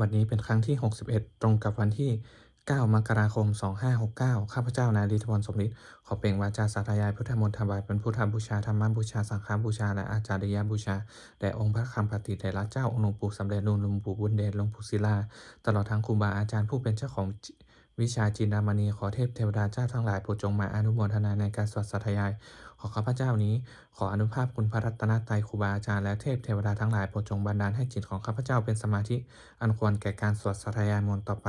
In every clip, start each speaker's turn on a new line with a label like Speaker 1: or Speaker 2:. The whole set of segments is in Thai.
Speaker 1: วันนี้เป็นครั้งที่ 61 ตรงกับวันที่ 9 มกราคม 2569 ข้าพเจ้านายฤทธิพรสมฤทธิ์ขอเปล่งวาจาสาธยายพุทธมนต์ถวายเป็นพุทธบูชาธรรมบูชาสังฆบูชา และอาจาริยบูชา แด่องค์พระคำปฏิเถระเจ้าองค์หลวงปู่สำเร็จนูนหลวงปู่บุญเดชหลวงปู่ศิลา ตลอดทั้งครูบาอาจารย์ผู้เป็นเจ้าของ วิชาจินดามณีขอเทพเทวดาเจ้าทั้งหลายโปรดจงมาอนุโมทนาในการสวดสัตยาย ขอข้าพเจ้านี้ ขออนุภาพคุณพระรัตนตรัยครูบาอาจารย์และเทพเทวดาทั้งหลายโปรดจงบันดาลให้จิตของข้าพเจ้าเป็นสมาธิ อันควรแก่การสวดสัตยายมนต์ต่อไป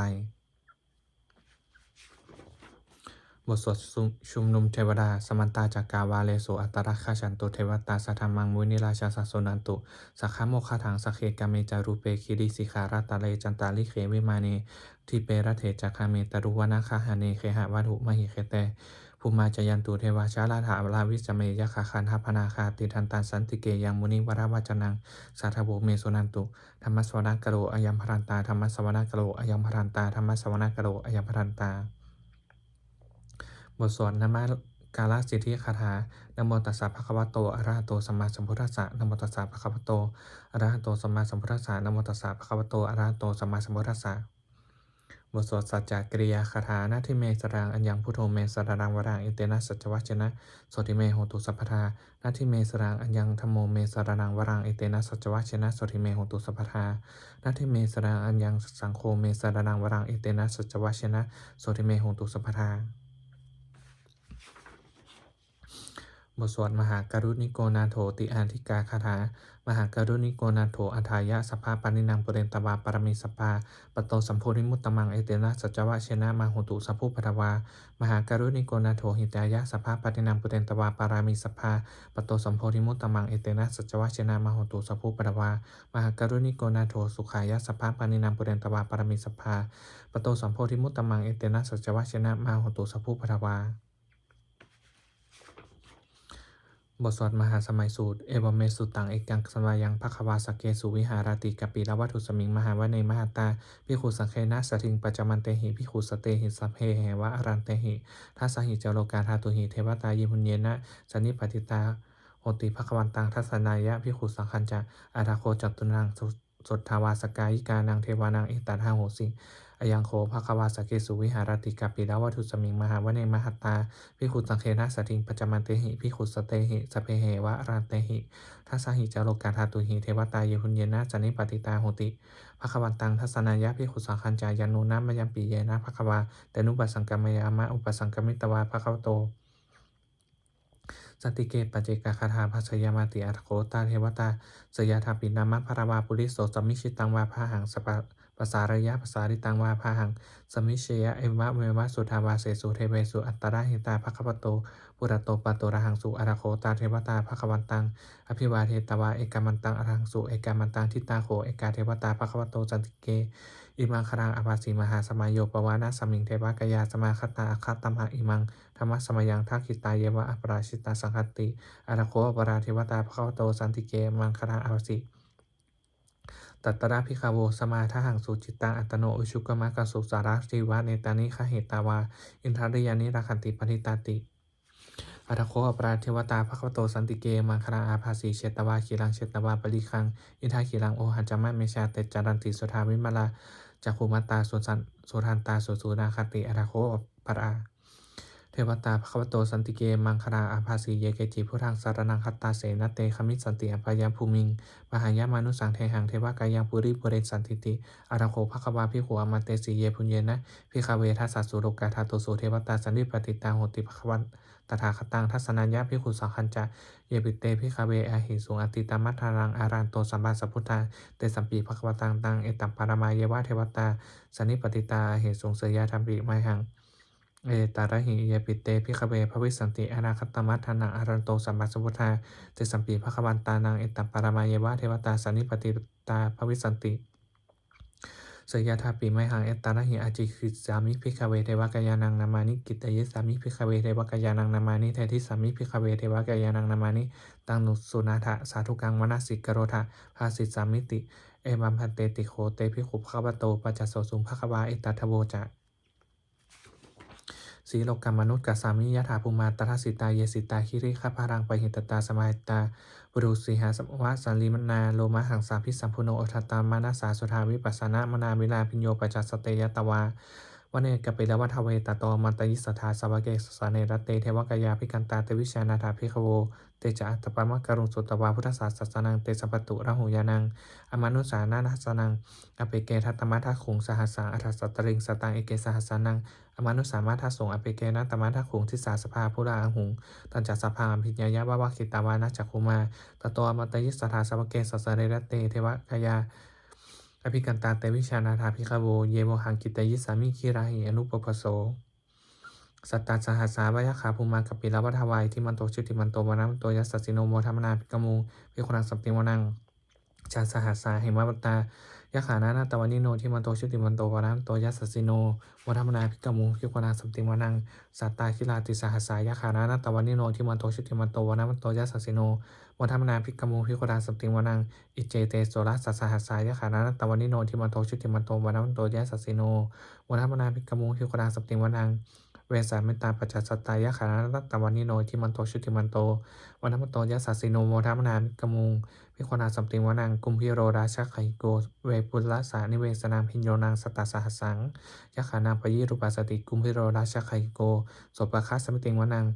Speaker 1: บทสวดชุมนุมเทวดา สมันตาจากกาวาเลโสอัตตรักขาฉันตุเทวตาสัทธามังมุนิราชาสัสนันตุสักขโมคาถังสักเคกาเมจารุเปคิริสิขาราตาเลจันตาลิเขวิมาเนทิเปรเถจักคาเมตรุวนาคาหาเนเคหะวัตุมหิเคเตภูมาจยันตุเทวาชาลาถาลาวิสเมยคาคันทัพนาคาติทันตันสันติเกยังมุนิวราวจนังสาธโบเมสุนันตุธรรมสวนักโรอยัมพรันตาธรรมสวนักโรอยัมพรันตาธรรมสวนักโรอยัมพรันตา บทสวดนามกาลสิทธิคาถานโมตัสสะภะคะวะโตอะระหะโตสัมมาสัมพุทธัสสะนโมตัสสะภะคะวะโตอะระหะโตสัมมาสัมพุทธัสสะนโมตัสสะภะคะวะโตอะระหะโตสัมมาสัมพุทธัสสะบทสวดสัจจกริยาคาถาหน้าที่เมสรังอัญญังพุทโธเมสรรังวรังอิเตนะสัจวัชนะสติเมโหตุสัพพทาหน้าที่เมสรังอัญญังธโมเมสรรังวรังอิเตนะสัจวัชนะสติเมโหตุสัพพทาหน้าที่เมสรังอัญญังสังโฆเมสรรังวรังอิเตนะสัจวัชนะสติเมโหตุสัพพทา บทสวดมหาการุณิโกนาโถติอาธิกาคาถา มหาการุณิโกนาโถอัฏฐายะสภาปานินังปเรนตวาปรมิสภาปโตสัมโพธิมุตตมังเอเตนะสัจวะเชนะมาหุตุสัพพุปทวามหาการุณิโกนาโถหิตายะสภาปานินังปเรนตวาปารามิสภาปโตสัมโพธิมุตตมังเอเตนะสัจวะเชนะมาหุตุสัพพุปทวามหาการุณิโกนาโถสุขายะสภาปานินังปเรนตวาปรมิสภาปโตสัมโพธิมุตตมังเอเตนะสัจวะเชนะมาหุตุสัพพุปทวา บทสวดมหาสมัยสูตร เอวเมสุตังเอกังสมายังภควาสเกสุวิหารติกปิลวัตุสมิงมหาวเนมหาตาพิขุสังเคนะสถิงปัจจมันเตหิพิขุสเตหิสัพเพเหวะอรันเตหิทัสหิเจโลกาธาตุหิเทวตายิมุญเยนะสนิปติตาโหติภควันตังทัศนายะพิขุสังคัญจะอาราโคจัตุนังสุทธาวาสกายิกานังเทวานังเอตตาโหสิ อยังโคภควาสเกสุวิหารติกาปิลวัตุสมิงมหาวเนมหัตตาพิขุสังเคนะสถิงปัจจมันเตหิพิขุสเตหิสเพเหวะรันเตหิทัสหิจโลกาธาตุหิเทวตาเยหุนเยนะจันิปติตาโหติภควันตังทัศนายะพิขุสังคัญจายานุนะมยัมปีเยนะภควาแตนุปัสสังกามยามะอุปสังกมิตวาภควโตสติเกปัจเจกคาถาภัสยามาติอัตโคตาเทวตาสยาธาปินามะภราวาปุริโสสมิชิตังวาพาหังสปะ ภาษาระยะภาษาริตังวาพาหัง สมิเชยะเอวะเมวะสุทาวาเสสุเทเวสุอัตตระหิตาภคปโตปุระโตปโตระหังสุอาราโคตาเทวตาภควันตัง อภิวาเทตวาเอกามันตังอรังสุเอกามันตังทิตาโขเอกาเทวตาภคปโตจันติเก อิมังครังอภาสีมหาสมัยโยปวานาสมิงเทวกยาสมาคตาอคัตตมหะอิมังธรรมสมยังทักขิตาเยวะอปราชิตาสังคติอาราโคอปราเทวตาภคปโตสันติเกมังครังอภาสี ตัตตระพิคาโวสมาทหังสุจิตตังอัตโนอุชุกมะกสุสาราสิวะเนตานิคเหตาวา อินทริยานิราคันติปฏิตาติอัตโคอปราเทวตาภควโตสันติเกมังคราอาภาสีเชตวาขีรังเชตวาปริคัง อินทาขีรังโอหัจามะเมชาเตจารันติสุธาวิมลาจักขุมัตตาสุสันสุทันตาสุสุนาคติอัตโคปรา วตาภควโตสันติเกมังคราอาภาสีเยเกจิพุทธังสารนังคัตตาเสนเตคมิสันติอภยามภูมิงมหายามานุสังเทหังเทวกายังปุริปุเรสันติติอาราโคภควาพิขัวมันเตสีเยพุญเยนะพิคาเวทัสสุโลกาธาตุสุเทวตาสันติปฏิตาโหติภควันตถาคตังทัศนัญญาพิขุสังคัญจะเยปิเตพิคาเวอาหิสุงอติตามัทธารังอารันโตสัมบาสัพพุทธาเตสัมปีภควตังตังเอตัมปารมาเยวะเทวตาสันนิปติตาเหตุสงเสยยาธรรมปิไมหัง เอตาระหิเยปิเตพิคเวภวิสันติอนาคตมัทธานังอารันโตสัมมาสัพพุทธาเตสัมปีภควันตานังเอตัมปารมายวะเทวตาสันนิปติตาภวิสันติสยธาปีไมหังเอตาระหิอาจิคิสามิพิคเวเทวกายานังนามานิกิตเยสามิพิคเวเทวกายานังนามานิเททิสามิพิคเวเทวกายานังนามานิตังนุสุนาทะสาธุกังมนาสิกโรธาภาสิสามิติ เอมัมพันเตติโคเตพิขุภควโตปัจจโสสุภควาเอตัทโวจะ สีโลกกรรมนุษย์กัสามิยถาภูมาตราสิตาเยสิตาคิริขพารังไปหิตตาสมาหิตาบุรุสีหาสวะสันลิมนาโลมาหังสาพิสัมพุโนอทัตตามานาสาสุธาวิปัสสนามนาวิลาพิญโยปจัสเตยตวา วันเนกปิลวัฏเวตตโตมันตยิสถาสวะเกสสาเนรัตเตเทวกายาพิกันตาเตวิชานาถาภิกขโว เตจะอัตตปามะกรุงสุตตวาพุทธศาสสนังเตสัปตุระหุยานัง อมานุสานานัสนัง อเปเกทัตมะทัขุงสหัสสังอัฏสัตตริงสตังเอเกสหัสานัง อมานุสามาทัสสงอเปเกนัตมะทัขุงทิสาสภาพุราหุง ตันจัสภาพิญญายะวะวะคิตาวานาจักขุมาตโตอมตยิสถาสวะเกสสเรรตเตเทวกายา อภิกันตาเตวิชานาถาภิกขโว เยโมหังกิตยิสามิคิราหิอนุปปโส สัตตาสหัสสาวยขาภูมากัปปิลวัฏวายที่มันโตชุติมันโตวนัมโตยัสสสิโนโมธรรมนาภิกขมูภิกขุนังสัมติวนังชาสหัสสาเหมวัตตายะขานานาตวานิโนที่มันโตชุติมันโตวนัมโตยัสสสิโนโมธรรมนาภิกขมูภิกขุนังสัมติวนังสัตตาคิลาติสหัสสายะขานานาตวานิโนที่มันโตชุติมันโตวนัมโตยัสสสิโน โมธรรมนาภิกมูภิกขุนังสัมติงวนัง อิเจเตโสรัสสัสหัสสายะขานาตวานิโนที่มันโตชุติมันโตวนัมโตยัสสสิโนโมธรรมนาภิกมูภิกขุนังสัมติงวนังเวสาเมตตาปัจจสตายะขานัตตวันนิโนที่มันโตชุติมันโตวันธรรมโตยะสัสสิโนโมทัมนามิกมุงพิโควนาสัมติงวนัง กุมพิโรราชาไขโก เวปุลสานิเวสนามพิญโยนางสตตาสหัสสังยะขานาปยิรูปัสติกุมพิโรราชาไขโกโสปะคัสสมิติงวนัง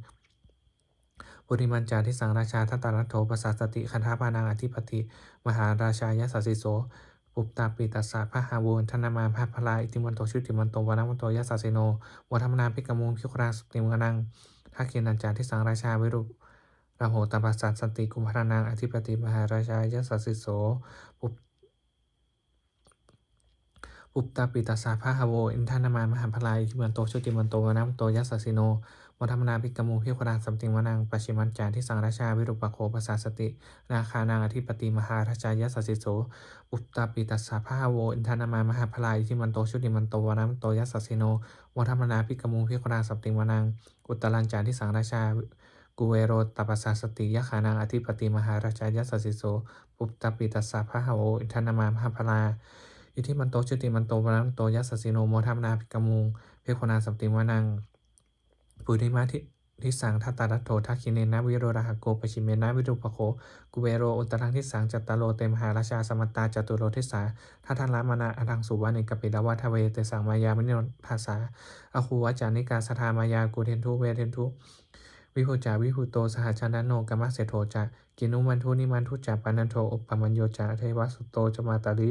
Speaker 1: ปุริมันจาทิสังราชาทัตตารัตโถปัสสสติคันธาปานังอธิปติมหาราชายสัสสิโสปุปตาปิตัสสะพะหาวูนธนามาพะพลาอิติมันโตชุติมันโตวานามันโตยัสสะเสโนวัฒมนาพิกมุงพิคราสติมกนังทักเกนันจาที่สังราชาวิรุระโหตปัสสัสติกุมภรนังอธิปติมหาราชายัสสิโสปุปปุปตาปิตัสสะพะหาโวอินทานามามหาพลาอิติมันโตชุติมันโตวานามันโตยัสสะเสโน วัฒมนาพิกมุงพิคราสัมติงวนังปัจฉิมันจาที่สังราชาวิรุปโคปัสสัสติ นาคานางอธิปติมหาราชายัสสสิโสอุตตาปิตัสสะพาโวอินทานามามหาพลายที่มันโตชุติมันโตวานัมโตยัสสสิโนวัฒมนาพิกมุงพิคราสัพติงวนัง อุตตรัญจาที่สังราชากุเวโรตปัสสะสติยะขานางอธิปติมหาราชายัสสสิโสอุตตาปิตัสสะพาโวอินทานามามหาพลาอิทิมันโตชุติมันโตวานัมโตยัสสสิโนโมทัมนาพิกมุงพิคราสัพติงวานัง ปุริมาทิทิสังทัตตารัตโถทักขิเนนะวิโรราหโกปชิเมนะวิรุปโคกุเวโรอุตรังทิสังจัตตโลเตมหาราชาสมัตตาจตุโรทิสาทัทันละมนาอทังสุวานิกปิลวัฏเวเตสังมายามนิโนทาสาอคูวจานิกาสทามายากุเทนทุเวเทนทุวิหุจาวิหุโตสหชนโนกัมมะเสโทจะกินุมันทุนิมันทุจาปานันโทอุปมัญโยจาเทวสุโตจมาตาริ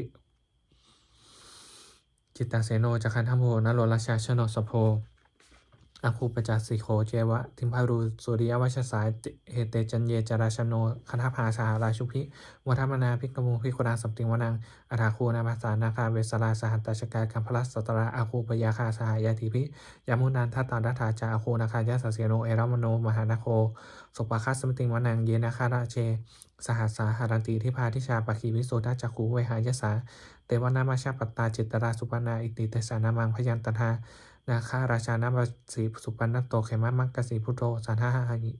Speaker 1: จิตตาเสโนจะคันธโมนโรราชาชโนสโพ อาคูปจัสสิโคเจวะ ทิมพารูสุริยวัชสายเฮเตจันเยจราชโนคณภาสาราชุพิวัฒมนาพิกมุพิคุราสัมติงวนังอาราคูนาภาษานาคาเวสลาสหันตชกาคัมพลัสสตระอาคูปยาคาสหายาติพิ ยามุนันทัตตาดัฐาจาอาคูนาคายาสเสโนเอรามโน มหานาโคสุปคัสสัมติงวนังเยนาคาราเช สหัสสาหารันติทิพาทิชาปคีวิโสดาจักขูเวหายสาเตวนามาชาปตตาจิตตราสุปนาอิติเตสานามังพยันตถา นาคาราชานาบสีสุปันนโตเขมะมังกสีพุทโธสันหาหิ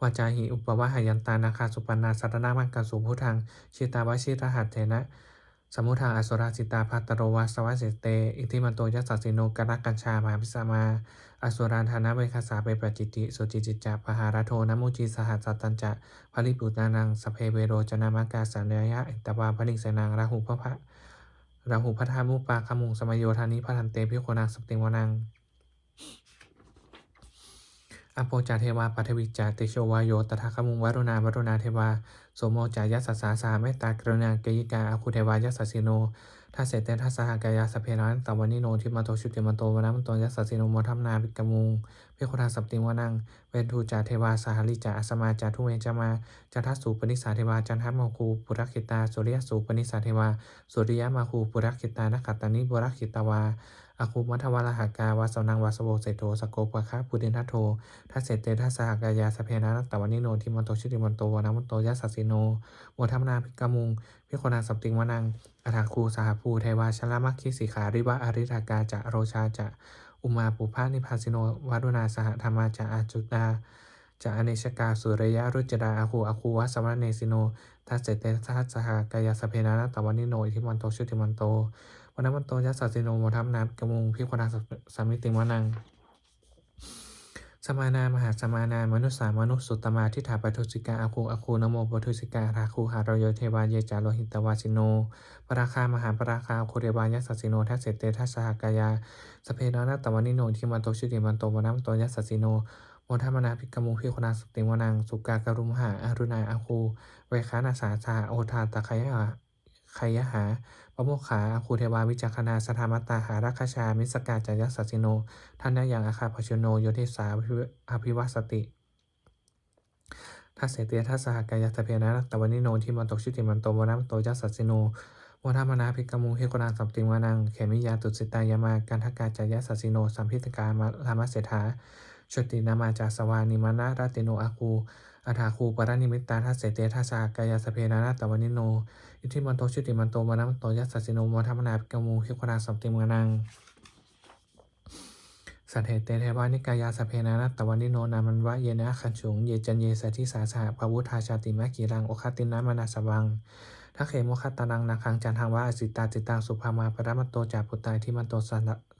Speaker 1: วาจาหิอุปวะหายันตานาคาสุปันนาสัตนามังกสุพุทังชิตาวชิรหัตเถนะสมุทางอสุราสิตาภัตตโรวาสวัสสิเต อิทิมันโตยัสสสิโนกรักกัญชามาพิสมา อสุรานธนาเวคาสาเปปจิติสุจิจิจจะปหารโทนมุจีสหัสสัตตัญจะภริปุตานังสเพเวโรจนามากาสัญญายะอิตวาภริงเสนังราหุพพะ ราหูพัทามุปาคมุงสมโยธานิพัทันเตพิโคนังสติงวนังอโปจาเทวาปัทวิจาติโชวายโยตถาคมุงวรุณาวรุณาเทวา โสโมจายัสสสาสาเมตตากรุณาเกยิกาอาคุเทวายัสสสิโน ถ้าเสเตทัสสหกายาสเพนันตวันนิโนทิมาโตชุติมาโตวนามันโตยัสสิโนโมทัมนาปิกมุงพิโคทาสปติงวนังเวนทูจาเทวาสหลิจาอสมาจาทุเวจามาจันทัสสุปนิสาเทวาจันทัมโมคูปุรักขิตาสุริยสุปนิสาเทวาสุริยมาคูปุรักขิตานักตานิบุรักขิตาวา อาคูมัทวารหากาวาสนังวาสโวเสโตสโกปะคะปุตินทัตโททัสเสเตทัสสหกายาสเพนะนัตตวันนิโนทิมันโตชุติมันโตวนามันโตยัสสสิโนโมทัมนาภิกมุงพิโคนาสัพติงวนังอาทาคูสหภูเทวาชลามัคคิสิขาริวะอริธากาจะโรชาจะอุมาปุพานิพาสิโนวารุณาสหธรรมาจะอาจุตาจะอเนชกาสุรยะรุจดาอาคูอาคูวัสวรเนสิโนทัสเสเตทัสสหกายาสเพนะนัตตวันนิโนทิมันโตชุติมันโต วันนัมโตยัสสสิโนโมทัมนาภิกมุงพิควนาสามิติวานัง สมานามหาสมานามนุษสามนุษย์สุตตมาทิฏฐาปทุสิกาอาคูอาคูนโมปทุสิการาคูหารโยเทวาเยจาโลหิตวาสิโนปราคามหาปราคาโคเรวายัสสสิโนทัสเสเตทัสหกายาสเพนานาตวันิโนทิมันโตชุติมันโตวนัมโตยัสสสิโนโมทัมนาภิกมุงพิควนาสติวานัง สุกากรุมหาอารุณาอาคูเวคานาสาสาโอทาตะไคยะไคยหา ปโมคขาอาคูเทวาวิจักขณาสธรรมตาหารัคชา มิสกาจายัสสสิโนท่านยังอาคาพชโนโยเทสาอภิวัสติทัสเสเตียทัสสหกายาสเพนะตะวันนิโนที่มันตกชุติมันโตวนัมโตยัสสสิโนวทามนาภิกมุเฮโกนาสัมติวานังเขมิยาตุสิตายามากันทกาจายสัสสิโนสัมพิตกามาลามาเสถาชุตินามาจาสวานิมานาราติโนอาคูอาถาคูปรานิมิตตาทัสเสเตทัสสหกายาสเพนะตะวันนิโน อิทธิมันโตชุติมันโตวนัมโตยัสสิโนวทามนาภิกมุงเฮโกนาสัมติวานังสัทเหเตเทวานิกายาสเพนานัตตวันนิโนนามันวะเยนะขันฉุงเยจันเยสทิสาสหภาวุธาชาติมะกีรังโอคตินะมนาสวังทักเขโมคตานังนาคังจันทังวะอสิตาจิตังสุภามาปรมัตโตจาปุตตายที่มันโตส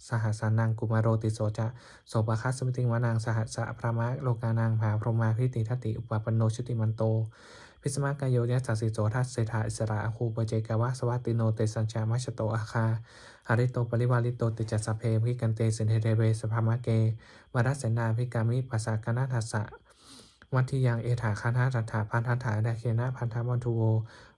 Speaker 1: สหัสานังกุมารโรติโสจะโสปะคัสสมิติงวานางสหัสสะพระมะโลกานางภาพรหมาพิติทัตติอุปปันโนชุติมันโต พิสมากายโยยัสสสิโสทัสเสถาอิสระอาคูปเจกาวะสวัตติโนเตสัญชามัชโตอาคาหาริโตปริวาริโตติจัสสพเพพิกันเตสินเทเทเวสภามะเกวรัสเสนาพิกามิปัสสากนาทัสสะวัตทิยังเอถาคันารัฐาพันธถาดาเคนะพันธวันทุโว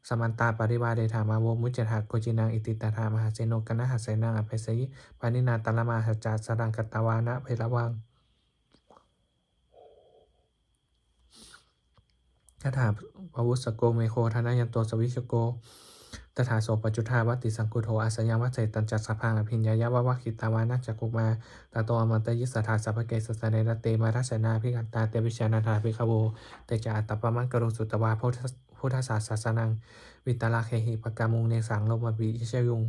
Speaker 1: สมันตาปริวาเดถามาโวมุจจถาโกจินังอิติตถามหาเสโนกนะหัสเสนังอภิสยิปานินาตละมาหัจจาสรังกตตวานะเพลวัง คาถาปวุสโกเมโคธนายันโตสวิชโกตถาโสปจุธาวัติสังกุโทอาสยังวัจเจตัญจัสพังอภิญญายะวะวะคิตาวานักจักกุมาตาโตอมันตยิสสทธาสัพเกสสะเนรเตมารัสนาพิกันตาเตวิชานาธาภิกขโวเตจาอัตตปะมังกรุสุตวาพุทธพุทธศาสสนัง วิตาลาเคหิปกามุงเนสังโลมบิเชยุง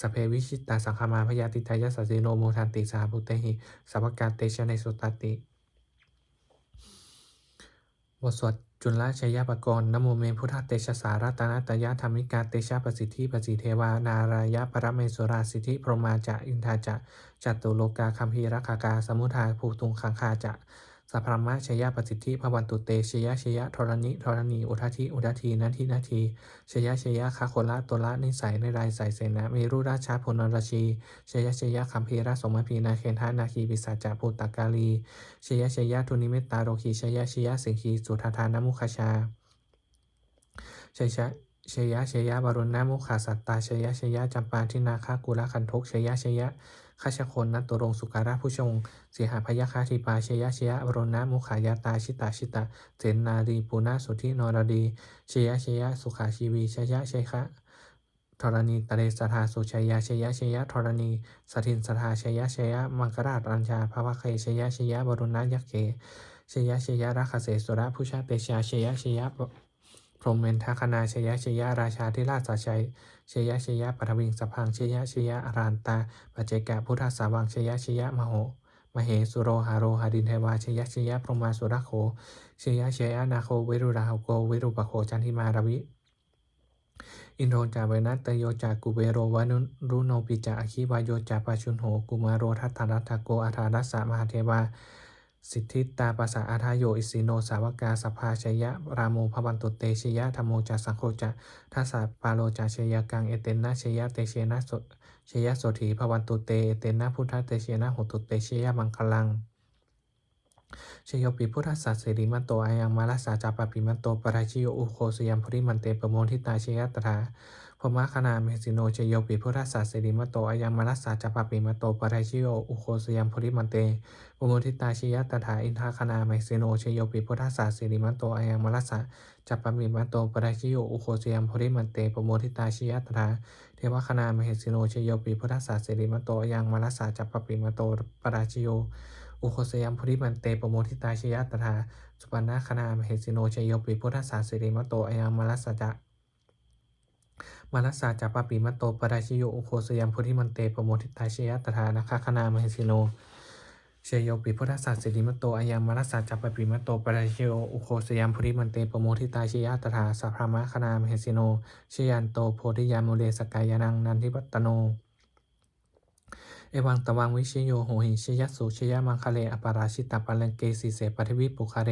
Speaker 1: สเพวิชิตาสังคมาพยาติทายสสสิโนโมทันติสาภุเตหิสัพกาเตชะในสุตตติบทสวด จุลชยปกรณ์นโมเมพุทธเตชะสารัตนาตยะธรรมิกาเตชะประสิทธิประสิเทวานารายะปรเมสุราสิทธิพรหมาจะอินทาจะจัตตุโลกาคัมภีรคากาสมุทาภูตุงคังคาจะ สัพพมะชยประสิทธิพวันตุเตชยชยธรณิธรณีอุทธิอุททีนาทีนาทีชยชยคาโคละตัวละนิสัยในรายใสเสนาเมรุราชาพลนรชีชยชยคัมภีรสมพีนาเคนทานาคีปิสัจจะภูตกาลีชยชยทุนิเมตตาโรคีชยชยสิงคีสุทธานามุขชาชยชะชยชยบรุณนามุขาสัตตาชยชยจำปาทินาคากุลคันทกชยชย ข้าชคนนัตตรงสุการะผู้ชงเสียหาพยาคาธิปาเชยะเชยะบรุณนามุขายาตาชิตาชิตาเจนนารีปุณาสุธินรดีเชยะเชยะสุขาชีวีเชยะเชยคะธรณีตะเรสทาสุชยชยชยะธรณี สถินสทาชยชยะมังกราชรัญชาภวะเคชยชยะบรุณายักเกชยชยะราคเสสุระผู้ชาเตชาชยชยะพรหมเมนทคณาชยชยะราชาธิราชสัชัย ชยะชยะปัทวิงสพังชยะชยะอารานตาปัจเจกะพุทธสาวังชยะชยะมโหมเหสุโรหาโรหาดินเทวาชยะชยะพรหมาสุรโคชยะชยะนาโควิรุราหโกวิรุปโคจันทิมารวิอินโทรจาเวนัตโยจากกุเบโรวานุรุโนปิจาอคิวายโยจาปชุนโหกุมารโรทัตถรัตโกอาธารัสสะมหาเทวา สิทธิตาปัสสะอาทายโยอิสิโนสาวกาสภาชยะ ราโมภวันตุเตชยะธรรมโมจัสังโฆจะทัสสะปาโลจาชยกังเอเตนะชยะเตเชนะโสชยะโสถีภวันตุเตเอเตนะพุทธเตเชนะหตุเตชยะมังคลังชโยปิพุทธสัสริมันโตอายังมาลสาจาปปิมันโตปราชิโยอุโคสยัมพริมันเตปโมทิตาชยะตถา พมะคณาเมสิโนเชโยปิพุทธสัสสิริมันโตอายังมาลสาจาปปิมันโตปราชิโยอุโคสยัมพริมันเตปโมทิตาชิยตถาอินทาคณาไมเซโนเชโยปิพุทธศาสิริมันโตอายังมรัสสะจัปปิมันโตปราชิโยอุโคสยามพริมันเตปโมทิตาชิยตถาเทวคณามเหสิโนเชโยปิพุทธศาสิริมันโตอายังมรัสสะจัปปิมันโตปราชิโยอุโคสยามพริมันเตปโมทิตาชิยตถาสุปันนาคณามเหสิโนเชโยปิพุทธศาสิริมันโตอายังมรัสสะจ มารัสสาจาปปปิมัโตปราชิโยโอโคสยามพุทธิมันเตปโมทิตาชิยตถานาคคณามหิสิโนเชโยปิพุทธศาสสิริมตโตอายังมารัสสาจาปปปิมตโตปราชิโยโอโคสยามพุริมันเตปโมทิตาชยะตถาสัพพามะคณามหิสิโนเชยันโตโพธิยามุเลสกายานังนันทิปัตโน เอวังตวังวิชโยโหหิชยสสุชยมังคะเลอปาราชิตาปัลลังเกสีเสปทิวิปุคาเร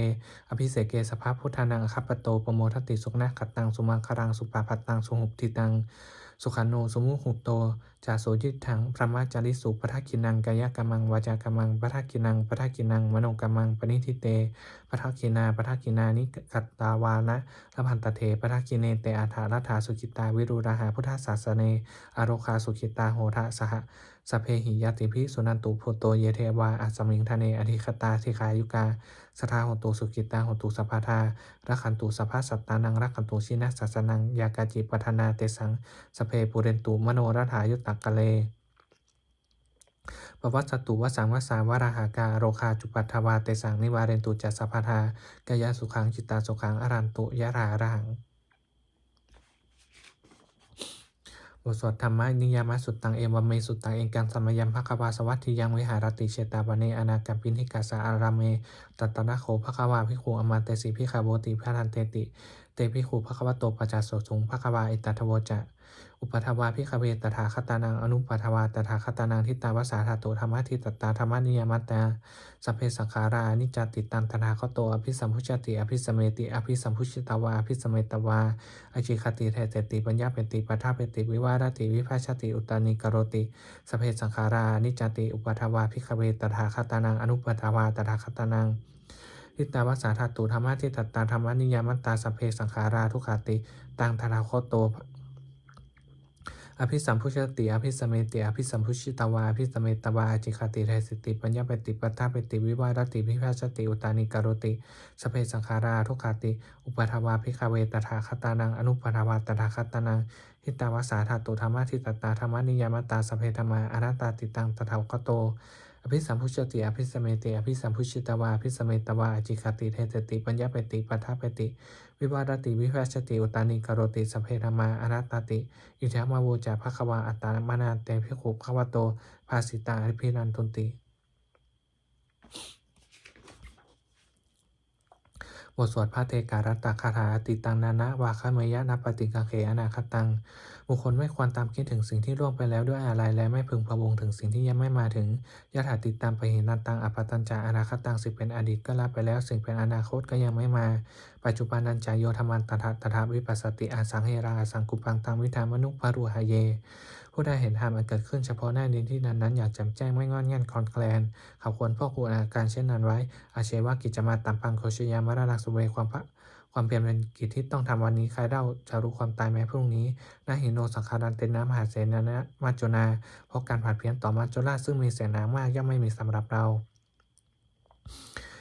Speaker 1: อภิเสเกสภาพพุทธานังอคัปโตปโมทติสุขนาคตังสุมังคารังสุปาพัตตังสุหุปติตัง สุขันโนสมุหุโตจาโสยิทังพระมาจาริสุปทักกินังกายกรรมังวาจากรรมังปทักกินังปทักกินังมโนกรรมังปณิทิเตปทักกินาปทักกินานิกัตตาวานะละพันตเทปทักกิเนเตอาถารัฐาสุขิตาวิรุราหาพุทธศาสเนอโรคาสุขิตาโหทะสหสเพหิยติพิสุนันตุโพโตเยเทวาอัสมิงทะเนอธิคตาทิคายุกา สทาหนตุสุกิตาหนตุสัพพทารักขันตุสัพพสัตตานังรักขันตุชินะสัสนังยากาจิปัฒนาเตสังสเพปุเรนตุมโนรัฐายุตตะกะเลปวัสตุวสังวสาวราหากาโรคาจุปัทวาเตสังนิวาเรนตุจัสสพทากายสุขังจิตตาสุขังอรันตุยะราหัง บทสวดธรรมนิยามสุตตังเอวเมสุตตังเองการสมยัมภควาสวัตถิยังวิหารติเชตาบเนอนากัมปินิกาสาอารามเมตัตตนะโขภควาภิกขุอมันเตสิภิคาโบติพระทันเตติ ภิกขุภควโตปัจจสสุงภควาอิตตทวจะ อุปทวาพิคเวตถาคตานังอนุปทวาตถาคตานังทิตาวสาธาโตธรรมะทิตตาธรรมนิยมัตตาสัพเพสังขารานิจติตันตถาคโตอภิสัมพุชติอภิสมเมติอภิสัมพุชิตวาอภิสมเมตวาอจิคติเทเตติปัญญาเปติปัฏฐาเปติวิวารติวิภาชติอุตานิกรติสัพเพสังขารานิจจติอุปทวาพิคเวตถาคตานังอนุปทวาตถาคตานัง ทิตาวสาธาตุธรรมะทิตตตาธรรมนิยามัตตาสัพเพสังขาราทุกขติตังตถาคตโตอภิสัมพุชติ อภิสมเมติ อภิสัมพุชิตวา อภิสมเมตวาอจิคติเทสิติ ปัญญาปติปัฏฐาปติ วิวารติวิภาชติ อุตานิกโรติสพเพสังขาราทุกขติ อุปทวาพิคเวตถาคตานัง อนุปทวาตถาคตานังหิตาวสาธาตุธรรมะทิตตาธรรมนิยามตตาสพเพธรรมาอนัตตาติตังตถาคตโต อภิสัมพุชติ อภิสมเมติอภิสัมพุชิตวา อภิสมเมตวาอจิคติเทสติ ปัญญาปติปัฏฐาปติ วิวารติ วิภาชติ อุตานิกโรติสพเพธรรมาอนัตตาติ อิทธามาโวจาภควา อัตตามานาเตพิขุภควโต ภาสิตาอภินันตุนติบทสวดพระเทการัตตคาถาติตังนานะวาคเมยะนปฏิกังเขอนาคตัง บุคคลไม่ควรตามคิดถึงสิ่งที่ล่วงไปแล้วด้วยอะไร และไม่พึงพะวงถึงสิ่งที่ยังไม่มาถึงยถาติดตามไปเห็นนันตังอปตัญจาอนาคตังสิเป็นอดีตก็ละไปแล้ว สิ่งเป็นอนาคตก็ยังไม่มา ปัจจุบันนันจายโยธรรมันตถาตถาวิปัสสติอาสังเฮรังอาสังกุปังตังวิธามนุภารุหะเย ผู้ใดเห็นธรรมอันเกิดขึ้นเฉพาะหน้านี้ที่นั้นนั้นอยากจ่มแจ้งไม่งอนแง่นคอนแคลนเขาควรพ่อควอาการเช่นนั้นไว้ อาเชวะกิจมาตัมปังโคชยามะระลักสุเวความพระ ความเพียรเป็นกิจที่ต้องทำวันนี้ใครเล่าจะรู้ความตายแม้พรุ่งนี้นาหิโนสังขารันเตนะมหาเสนานะมาจนาเพราะการผัดเพี้ยนต่อมาจนล่าซึ่งมีเสียงนามากย่อมไม่มีสำหรับเรา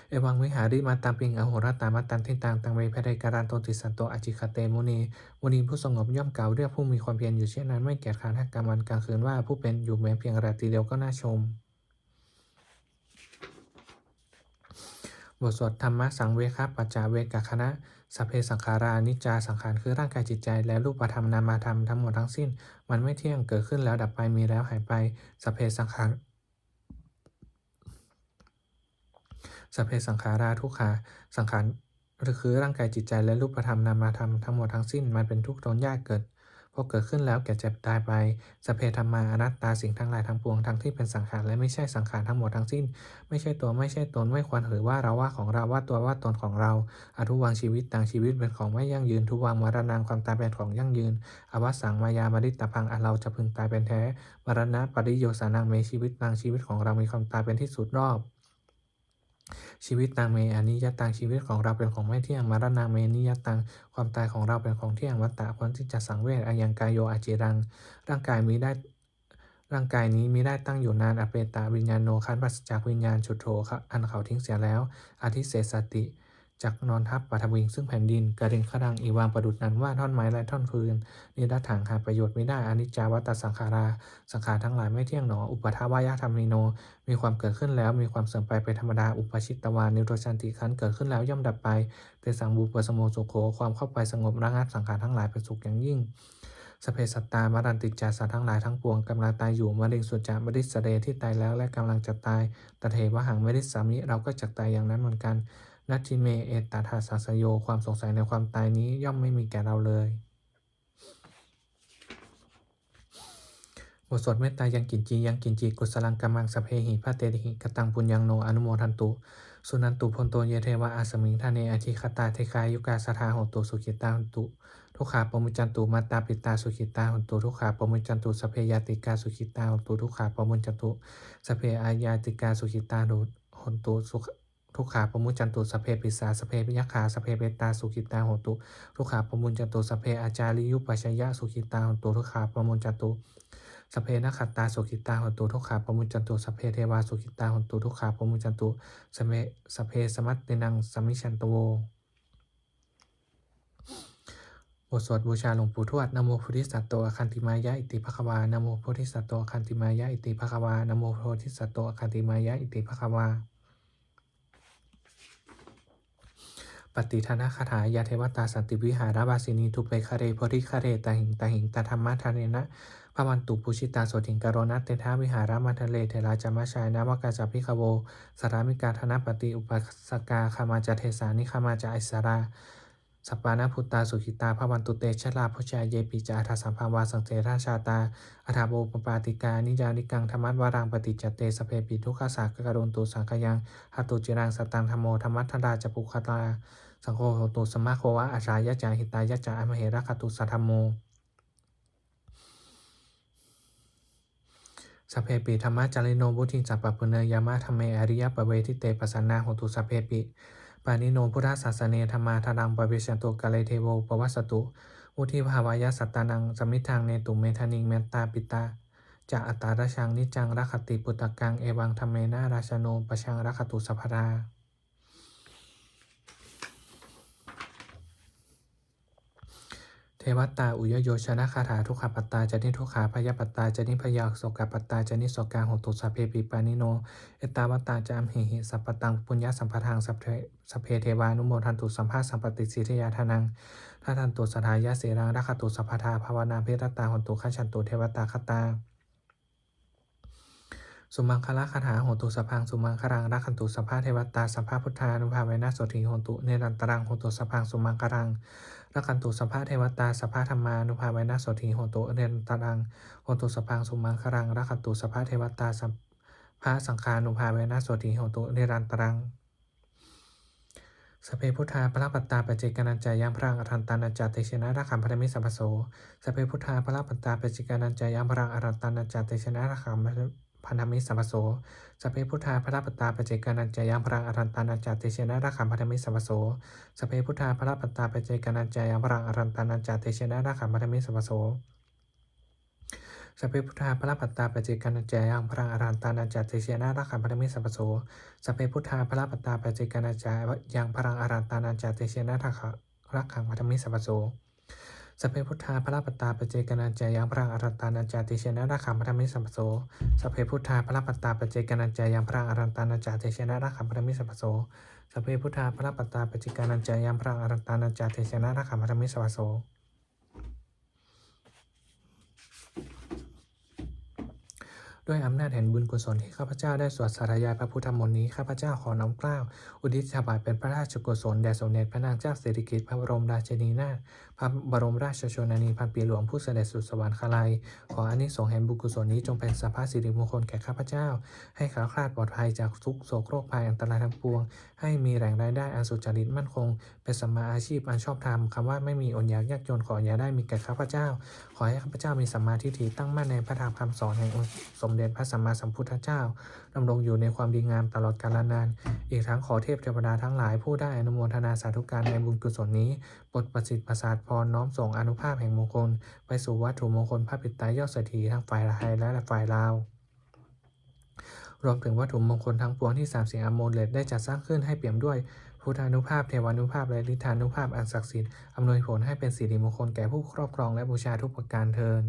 Speaker 1: เอวังวิหาริมาตามปิงอโหรตามาตันทิตังตังเวพเรการันโตติสันโตอจิคาเตมุนีมุนีผู้สงบย่อมกล่าวเรียกผู้มีความเพียรอยู่เช่นนั้นไม่เกียจคร้านให้กลางวันกลางคืนว่าผู้เป็นอยู่แม้เพียงราตรีเดียวก็น่าชม บทสวดธรรมะสังเวคะปัจจาเวกคณะ สัพเพสังขารานิจจาสังขารคือร่างกายจิตใจ และรูปธรรมนามธรรมทั้งหมดทั้งสิ้น มันไม่เที่ยงเกิดขึ้นแล้วดับไปมีแล้วหายไปสัพเพสังขารสัพเพสังขาราทุกขาสังขารหรือคือร่างกายจิตใจและรูปธรรมนามธรรมทั้งหมดทั้งสิ้น มันเป็นทุกข์ทนยากเกิด พอเกิดขึ้นแล้วแก่เจ็บตายไปสเพธรรมาอนัตตาสิ่งทั้งหลายทั้งปวงทั้งที่เป็นสังขารและไม่ใช่สังขารทั้งหมดทั้งสิ้น ไม่ใช่ตัวไม่ใช่ตนไม่ควรถือว่าเราว่าของเราว่าตัวว่าตนของเราอทุวังชีวิตต่างชีวิตเป็นของไม่ยั่งยืนทุวังมรณะความตายเป็นของยั่งยืน อวสังมายามริตพังอันเราจะพึงตายเป็นแท้มรณะปริโยสานังเมชีวิตนางชีวิตของเรามีความตายเป็นที่สุดรอบ ชีวิตนางเมอนิยตังชีวิตของเราเป็นของไม่เที่ยงมรณะเมนิยตังความตายของเราเป็นของเที่ยงวัตตะควรที่จะสังเวชอายังกายโยอาจิรัง ร่างกายมีได้ร่างกายนี้มิได้ตั้งอยู่นานอเปตาวิญญาณโนคันปัสจากวิญญาณชุดโธอันเขาทิ้งเสียแล้วอาทิเสสติ จักนอนทับปฐวิงซึ่งแผ่นดินกระเด็นขดังอีวางประดุดนั้นว่าท่อนไม้และท่อนฟืนนิรัตถังหาประโยชน์ไม่ได้อนิจจาวัตสังขารา สังขารทั้งหลายไม่เที่ยงหนอ อุปทาวายะธรรมิโน มีความเกิดขึ้นแล้วมีความเสื่อมไปเป็นธรรมดาอุปชิตตวานิโรชันติขันเกิดขึ้นแล้วย่อมดับไปเตสังบูปสโมสุโขความเข้าไปสงบระงับสังขารทั้งหลายเป็นสุขอย่างยิ่งสเพสัตตามารันติจาสัตว์ทั้งหลายทั้งปวงกำลังตายอยู่มะเร็งสุจามริสเดที่ตายแล้วและกำลังจะตายตเทวหังมริสามิเราก็จะตายอย่างนั้นเหมือนกัน นัตถิเม เอตตาทาสาสโย ความสงสัยในความตายนี้ย่อมไม่มีแก่เราเลย บทสวดเมตตายังกินจียังกินจีกุศลังกัมังสพเพหิพระเตหิกตังปุญญังโนอนุโมทันตุ สุนันตุพนโตเยเทวะอาสมิงทาเนอธิคตาเทคายุกาสถาหตุสุขิตาหนตุ ทุกขาปมุจันตุมาตาปิตาสุขิตาหนตุ ทุกขาปมุจันตุสพเพยาติกาสุขิตาหนตุ ทุกขาปมุจันตุสพเพอายาติกาสุขิตาหนตุสุข ทุกขาปมุจจันตุสเพปิสาสพเพปิยขาสเพเปตาสุขิตาหนตุ ทุกขาปมุจจันตุสเพอาจาริยุปัชยะสุขิตาหนตุ ทุกขาปมุจจันตุสเพนักขัตตาสุขิตาหนตุ ทุกขาปมุจจันตุสเพเทวาสุขิตาหนตุ ทุกขาปมุจจันตุสเพสเพสมัตตินังสมิชันตโวบทสวดบูชาหลวงปู่ทวดนโมพุทธิสัตว์โตอคันติมายะอิติภควานโมโพธิสัตว์โตอคันติมายะอิติภควานโมโพธิสัตว์โตอคันติมายะอิติภควา ป ฏิทานาคาถายาเทวตาสันติวิหารวาสินีทุเปคะเรโพธิคะเรตาหิงตาหิงตาธรรมะทาเนนะพระวันตุปุชิตาสติงกรนัตเตทาวิหารามัทะเลเทราจามาชายนาวกาจาพิคโวสารามิกาธนปฏิอุปสกาคามาจเทสานิคามาจาอิสราสปานาพุตตาสุขิตาพระวันตุเตชลาพชาเยปิจาทัสัมภาวาสังเสราชาตาอัฐาโบปปาติกา นิจานิกังธรรมัตวารังปฏิจเตสเพปิทุกขสากกะโดนตุสังขยังหัตุจิรังสตังธรรมโมธรรมัทธราจปุคตา สังโฆโหตุสมมาโควะอาชายะจาหิตายะจาอมเหระคตุสัทธมโมสพเพปิธรรมะจาริโนบุทิงสัพปะปุเนยามะธรรมเมอริยปะเวทิเตปสันนาโหตุสพเพปิปานิโนพุทธศาสเนธรรมาทารังปะเวชันตุกะเลเทโวปวัสตุอุทิภาวายะสัตตานังสมิทางเนตุเมธานิงเมตตาปิตาจะอัตตาราชังนิจังรักขติปุตตะกังเอวังธรรมเมนาราชโนปชังรักขตุสัพพรา เทวตาอุยโยชนะคาถาทุกขปัตตาจนิทุกขาพยาปัตตาจนิพยาโสกปัตตาจนิสกาโหตุสัพเพปิปานิโน เอตาวตตาจามหิหิสัพปตังปุญญาสัมปทางสัพเพสัพเพเทวานุโมทันตุสัมภาสัมปติสิทธิยาทานังทัทันตุสทายะเสรังรักขตุสัพพทาภาวนาเพรตาหนตุขันชันตุเทวตาคตาสุมังคละคาถาโหตุสพพังสุมังคลังรักขันตุสัพพะเทวตาสัพพะพุทธานุภาเวนะสติโหตุเนรันตรังโหตุสพพังสุมังคลัง รักขันตุสัพพะเทวตาสัพพะธรรมานุภาเวนะโสติโหตุเนรันตรังโหตุสพังสุมังคลังรักขันตุสัพพะเทวตาสัพพะสังฆานุภาเวนะโสติโหตุเนรันตรังสเพพุทธาพระปัตตาปเจกนัญจายังพรังอรันตานัญจาเตชนะรักขัมพันมิสัพพโสสเพพุทธาพระปัตตาปเจกนัญจายังพรังอรันตานัญจาเตชนะรักขัม พันธมิตรสัพพโสสพเพพุทธาพระปัตตาปเจกนัญจายังพรังอรันตานัญจาเตชนะรักขัมพันธมิตรสัพพโสสพเพพุทธาพระปัตตาปเจกนัญจายังพรังอรันตานัญจาเตชนะรักขัมพันธมิตรสัพพโสสัพเพพุทธาพระปัตตาปเจกานัญจายังพรังอรันตานัญจาเตเชนะรักขัมพันธมิตรสัพพโสสัพเพพุทธาพระปัตตาปเจกานัญจายังพรังอรันตานัญจาเตเชนะรักขะรักขังพันธมิตรสัพพโส สัพเพพุทธาพระปัตตาปเจกนัญจายังพรังอรันตานัญจาเตเชนะรักขังพันธมิสัมโสสัพเพพุทธาพระปัตตาปเจกนัญจายังพรังอรันตานัญจาเตเชนะรักขังพันธมิสัมโสสัพเพพุทธาพระปัตตาปเจกนัญจายังพรังอรันตานัญจาเตเชนะรักขังพันธมิสัมโส ด้วยอำนาจแห่งบุญกุศลที่ข้าพเจ้าได้สวดสาธยายพระพุทธมนต์นี้ข้าพเจ้าขอน้อมกล้าวอุทิศถวายเป็นพระราชกุศลแด่สมเด็จพระนางเจ้าสิริกิติ์พระบรมราชินีนาถพระบรมราชชนนีพันปีหลวงผู้เสด็จสู่สวรรคาลัย ขออานิสงส์แห่งบุญกุศลนี้จงเป็นสัพพะสิริมงคลแก่ข้าพเจ้า ให้แคล้วคลาดปลอดภัยจากทุกโศกโรคภัยอันตรายทั้งปวง ให้มีแหล่งรายได้อันสุจริตมั่นคง เป็นสัมมาอาชีพอันชอบธรรมคำว่าไม่มีอดอยากยากจนขออย่าได้มีแก่ข้าพเจ้า ขอให้ข้าพเจ้ามีสัมมาทิฏฐิตั้งมั่นในพระธรรมคำสอนแห่งสมเด็จพระสัมมาสัมพุทธเจ้าดำรงอยู่ในความดีงามตลอดกาลนาน อีกทั้งขอเทพเทวดาทั้งหลายผู้ได้อนุโมทนาสาธุการในบุญกุศลนี้บทประสิทธิ์ประสาทพรน้อมส่งอนุภาพแห่งมงคล ไปสู่วัตถุมงคลพระปิตายอดเศรษฐีทั้งฝ่ายไทยและฝ่ายลาวรวมถึงวัตถุมงคลทั้งปวงที่สามสิ่งอโมเลตได้จัดสร้างขึ้นให้เปี่ยมด้วยพุทธานุภาพเทวานุภาพและฤทธานุภาพอันศักดิ์สิทธิ์อำนวยผลให้เป็นสิริมงคลแก่ผู้ครอบครองและบูชาทุกประการเทิน